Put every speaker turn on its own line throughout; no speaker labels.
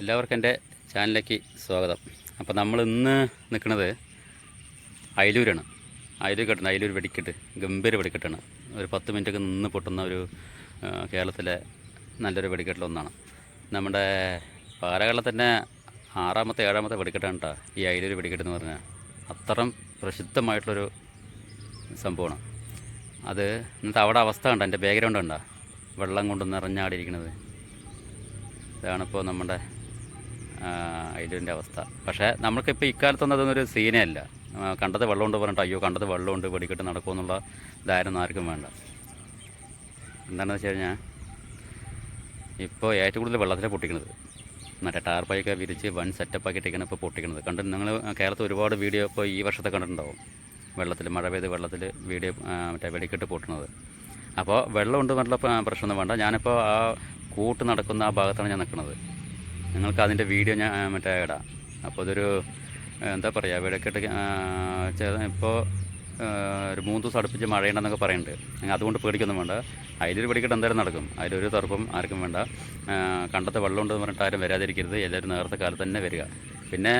എല്ലാവർക്കും എന്റെ ചാനലിലേക്ക് സ്വാഗതം. അപ്പോൾ നമ്മൾ ഇന്ന് നിൽക്കുന്നത് അയലൂരാണ്. അയലൂർ കെട്ടുന്നത് അയലൂർ വെടിക്കെട്ട് ഗംഭീര വെടിക്കെട്ടാണ്. ഒരു പത്ത് മിനിറ്റൊക്കെ നിന്ന് പൊട്ടുന്ന ഒരു കേരളത്തിലെ നല്ലൊരു വെടിക്കെട്ടിലൊന്നാണ് നമ്മുടെ പാറകളെ തന്നെ ആറാമത്തെ ഏഴാമത്തെ വെടിക്കെട്ടാണ് കേട്ടോ ഈ അയലൂർ വെടിക്കെട്ട് എന്ന് പറഞ്ഞാൽ. അത്രയും പ്രസിദ്ധമായിട്ടുള്ളൊരു സംഭവമാണ്. അത് ഇന്നത്തെ അവിടെ അവസ്ഥ കണ്ടോ? എന്റെ ബാക്ക്ഗ്രൗണ്ട് കണ്ടോ? വെള്ളം കൊണ്ട് നിറഞ്ഞാടിയിരിക്കുന്നത്. ഇതാണിപ്പോൾ നമ്മുടെ ഐലൂരിന്റെ അവസ്ഥ. പക്ഷേ നമുക്കിപ്പോൾ ഇക്കാലത്തൊന്നും അതൊന്നൊരു സീനേ അല്ല കണ്ടത് വെള്ളമുണ്ട് പറഞ്ഞിട്ട് അയ്യോ കണ്ടത് വെള്ളമുണ്ട് വെടിക്കെട്ട് നടക്കുമെന്നുള്ള ധാരണ ആർക്കും വേണ്ട. എന്താണെന്ന് വെച്ച് കഴിഞ്ഞാൽ ഇപ്പോൾ ഏറ്റവും കൂടുതൽ വെള്ളത്തിലാണ് പൊട്ടിക്കുന്നത് മറ്റേ ടാർപ്പായൊക്കെ വിരിച്ച് വൺ സെറ്റപ്പ് ആക്കിയിട്ടൊക്കെയാണ് ഇപ്പോൾ പൊട്ടിക്കുന്നത് കണ്ട് നിങ്ങൾ കേരളത്തിൽ ഒരുപാട് വീഡിയോ ഇപ്പോൾ ഈ വർഷത്തെ കണ്ടിട്ടുണ്ടാവും. വെള്ളത്തിൽ മഴ പെയ്ത് വെള്ളത്തിൽ വീഡിയോ മറ്റേ വെടിക്കെട്ട് പൊട്ടുന്നത് അപ്പോൾ വെള്ളമുണ്ട് പ- പ്രശ്നമൊന്നും വേണ്ട. ഞാനിപ്പോൾ ആ കൂട്ട് നടക്കുന്ന ആ ഭാഗത്താണ് ഞാൻ നിൽക്കുന്നത് നിങ്ങൾക്ക് അതിന്റെ വീഡിയോ ഞാൻ മറ്റേ ഇടാം. അപ്പോൾ അതൊരു എന്താ പറയുക വെടിക്കെട്ട് ഇപ്പോൾ ഒരു മൂന്ന് ദിവസം അടുപ്പിച്ച് മഴയുണ്ടെന്നൊക്കെ പറയുന്നുണ്ട്. നിങ്ങൾ അതുകൊണ്ട് പേടിക്കൊന്നും വേണ്ട. അതിലൊരു പേടിക്കട്ട് എന്തായാലും നടക്കും. അതിലൊരു തർപ്പം ആർക്കും വേണ്ട. കണ്ടത്തെ വെള്ളമുണ്ടെന്ന് പറഞ്ഞിട്ട് ആരും വരാതിരിക്കരുത്. എല്ലാവരും നേരത്തെ കാലത്ത് തന്നെ വരിക. പിന്നെ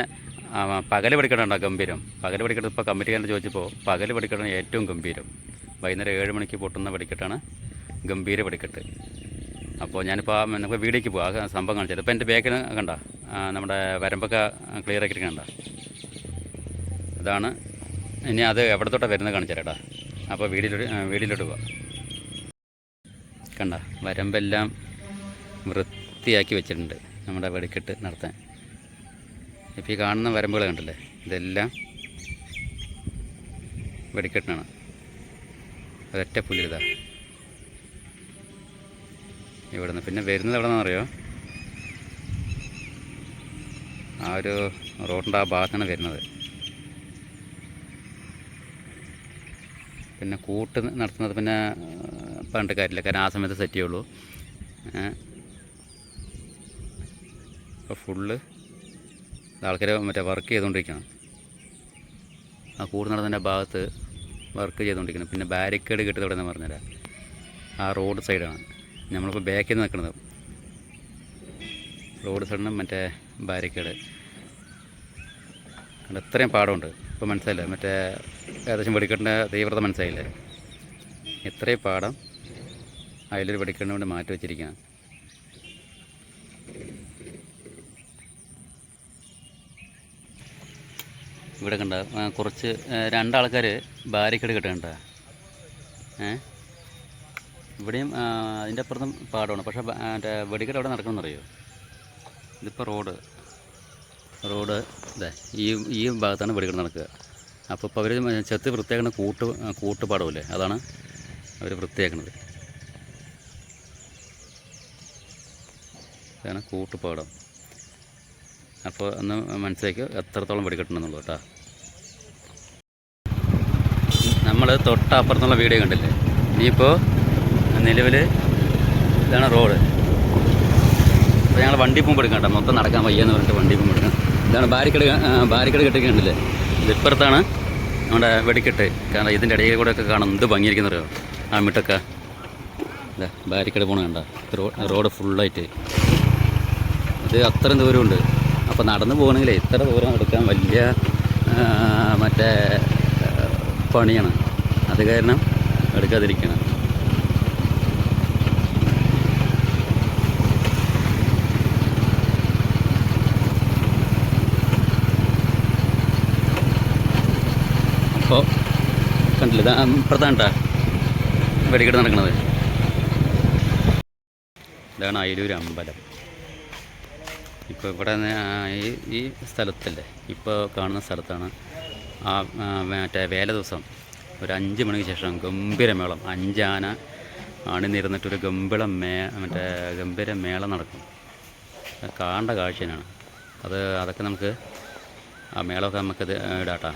പകൽ വെടിക്കെട്ടുണ്ടോ ഗംഭീരം. പകൽ വെടിക്കെട്ട് ഇപ്പോൾ കമ്മിറ്റിക്കാരൻ ചോദിച്ചപ്പോൾ പകൽ പഠിക്കട്ടാണ് ഏറ്റവും ഗംഭീരം. വൈകുന്നേരം ഏഴ് മണിക്ക് പൊട്ടുന്ന പഠിക്കട്ടാണ് ഗംഭീര വെടിക്കെട്ട്. അപ്പോൾ ഞാനിപ്പോൾ നമുക്ക് വീടേക്ക് പോകാം ആ സംഭവം കാണിച്ചത് ഇപ്പോൾ എന്റെ ബാക്കിൽ കണ്ട നമ്മുടെ വരമ്പൊക്കെ ക്ലിയർ ആക്കിയിട്ട് കണ്ട. അതാണ് ഇനി അത് എവിടെ തൊട്ടാണ് വരുന്നത് കാണിച്ചേട്ടാ അപ്പോൾ വീടിലോട്ട് വീടിലോട്ട് പോവാം. കണ്ട വരമ്പെല്ലാം വൃത്തിയാക്കി വെച്ചിട്ടുണ്ട് നമ്മുടെ വെടിക്കെട്ട് നടത്താൻ. ഇപ്പോൾ ഈ കാണുന്ന വരമ്പുകൾ കണ്ടില്ലേ? ഇതെല്ലാം വെടിക്കെട്ടിനാണ്. ഒരൊറ്റ പുല്ലിതാ ഇവിടെ നിന്ന് പിന്നെ വരുന്നത് എവിടെ നിന്നറിയോ ആ ഒരു റോഡിന്റെ ആ ഭാഗത്താണ് വരുന്നത്. പിന്നെ കൂട്ട് നടത്തുന്നത് പിന്നെ പണ്ട് കാര്യമില്ല. കാരണം ആ സമയത്ത് സെറ്റ് ചെയ്യുള്ളൂ ഇപ്പോൾ ഫുള്ള് ആൾക്കാർ മറ്റേ വർക്ക് ചെയ്തുകൊണ്ടിരിക്കണം. ആ കൂട് നടന്നതിന്റെ ഭാഗത്ത് വർക്ക് ചെയ്തുകൊണ്ടിരിക്കണം. പിന്നെ ബാരിക്കേഡ് കിട്ടുന്നത് എവിടെ നിന്ന് പറഞ്ഞുതരാം. ആ റോഡ് സൈഡാണ് നമ്മളിപ്പോൾ ബാക്കിൽ നിന്ന് നിൽക്കുന്നത് റോഡ് സൈഡിനും മറ്റേ ബാരിക്കേഡ്. കണ്ട് ഇത്രയും പാടമുണ്ട്. ഇപ്പോൾ മനസ്സിലായില്ലേ? മറ്റേ ഏകദേശം വെടിക്കെട്ടിന്റെ തീവ്രത മനസ്സിലായില്ലേ? ഇത്രയും പാടം അതിലൊരു വെടിക്കെട്ടിന് വേണ്ടി മാറ്റി വെച്ചിരിക്കുകയാണ് ഇവിടെ കണ്ട കുറച്ച് രണ്ടാൾക്കാർ ബാരിക്കേഡ് കെട്ടുന്നുണ്ട? ഏ? ഇവിടെയും അതിന്റെ അപ്പുറത്തും പാടമാണ്. പക്ഷേ മറ്റേ വെടിക്കെട്ട് എവിടെ നടക്കണമെന്നറിയോ? ഇതിപ്പോൾ റോഡ്. റോഡ് ഇതേ ഈ ഈ ഭാഗത്താണ് വെടിക്കെട്ട് നടക്കുക. അപ്പോൾ ഇപ്പോൾ അവർ ചെത്ത് വൃത്തിയാക്കുന്ന കൂട്ട് കൂട്ടുപാടമില്ലേ അതാണ് അവർ വൃത്തിയാക്കുന്നത് ഇതാണ് കൂട്ടുപാടം. അപ്പോൾ ഒന്ന് മനസ്സിലാക്കി എത്രത്തോളം വെടിക്കെട്ടുണ്ടെന്നുള്ളൂ കേട്ടോ. നമ്മൾ തൊട്ടപ്പുറത്തുള്ള വീഡിയോ കണ്ടില്ലേ? ഇനിയിപ്പോൾ നിലവിൽ ഇതാണ് റോഡ്. അപ്പോൾ ഞങ്ങൾ വണ്ടി പോകുമ്പോൾ കേട്ടോ. മൊത്തം നടക്കാൻ വയ്യെന്ന് പറഞ്ഞിട്ട് വണ്ടി പോകുമ്പോൾ ഇതാണ് ബാരിക്കട് ബാരിക്കട് കെട്ടിക്കണ്ടല്ലേ ഇതിപ്പുറത്താണ് നമ്മുടെ വെടിക്കെട്ട്. കാരണം ഇതിന്റെ ഇടയിൽ കൂടെ ഒക്കെ കാണാം എന്ത് ഭംഗിയിരിക്കുന്നറിയോ ആ മിട്ടൊക്കെ അല്ല ബാരിക്കേഡ് പോണ കണ്ട? റോഡ് ഫുള്ളായിട്ട്. ഇത് അത്രയും ദൂരമുണ്ട്. അപ്പോൾ നടന്ന് പോകണമെങ്കിൽ ഇത്ര ദൂരം എടുക്കാൻ വലിയ മറ്റേ പണിയാണ്. അത് കാരണം എടുക്കാതിരിക്കണം. അപ്പോൾ കണ്ടില്ല. ഇതാ ഇപ്പുറത്താണ് കേട്ടോ വെടിക്കെട്ട് നടക്കുന്നത് ഇതാണ് അയിലൂർ അമ്പലം. ഇപ്പോൾ ഇവിടെ ഈ സ്ഥലത്തല്ലേ? ഇപ്പോൾ കാണുന്ന സ്ഥലത്താണ് ആ, മറ്റേ വേല ദിവസം. ഒരു അഞ്ച് മണിക്ക് ശേഷം ഗംഭീര മേളം. അഞ്ചാന അണിനിരുന്നിട്ടൊരു ഗംഭീര മേ മറ്റേ ഗംഭീര മേളം നടക്കും. കാണേണ്ട കാഴ്ച തന്നെയാണ്. അത് അതൊക്കെ നമുക്ക് ആ മേളമൊക്കെ നമുക്കത് ഇടാട്ടാ.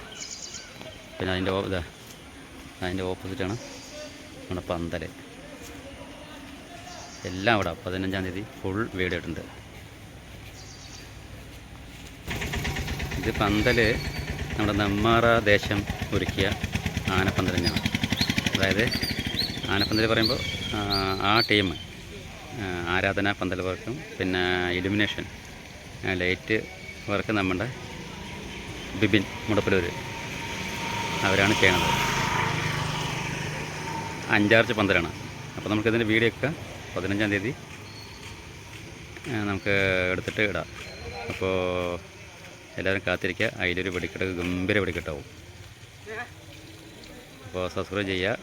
പിന്നെ അതിന്റെ ഇതാ അതിന്റെ ഓപ്പോസിറ്റാണ് നമ്മുടെ പന്തൽ എല്ലാം ഇവിടെ പതിനഞ്ചാം തീയതി ഫുൾ വീട് ഇട്ടുണ്ട് ഇത് പന്തൽ നമ്മുടെ നെമ്മാറ ദേശം ഒരുക്കിയ തന്നെയാണ് അതായത് ആനപ്പന്തൽ പറയുമ്പോൾ ആ ടീം ആരാധന പന്തൽ വർക്കും പിന്നെ ഇലുമിനേഷൻ ലൈറ്റ് വർക്ക് നമ്മുടെ ബിബിൻ മുടപ്പലൂർ അവരാണ് ചെയ്യണത്. അഞ്ചാർച്ച് പന്തലാണ് അപ്പോൾ നമുക്കിതിന്റെ വീഡിയോ ഒക്കെ പതിനഞ്ചാം തീയതി നമുക്ക് എടുത്തിട്ട് ഇടാം. അപ്പോൾ എല്ലാവരും കാത്തിരിക്കുക. അതിലൊരു വെടിക്കെട്ട് ഗംഭീര വെടിക്കെട്ടാവും. അപ്പോൾ സബ്സ്ക്രൈബ് ചെയ്യുക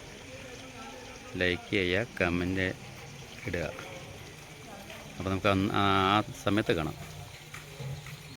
ലൈക്ക് ചെയ്യുക കമന്റ് ഇടുക. അപ്പോൾ നമുക്ക് ആ സമയത്ത് കാണാം.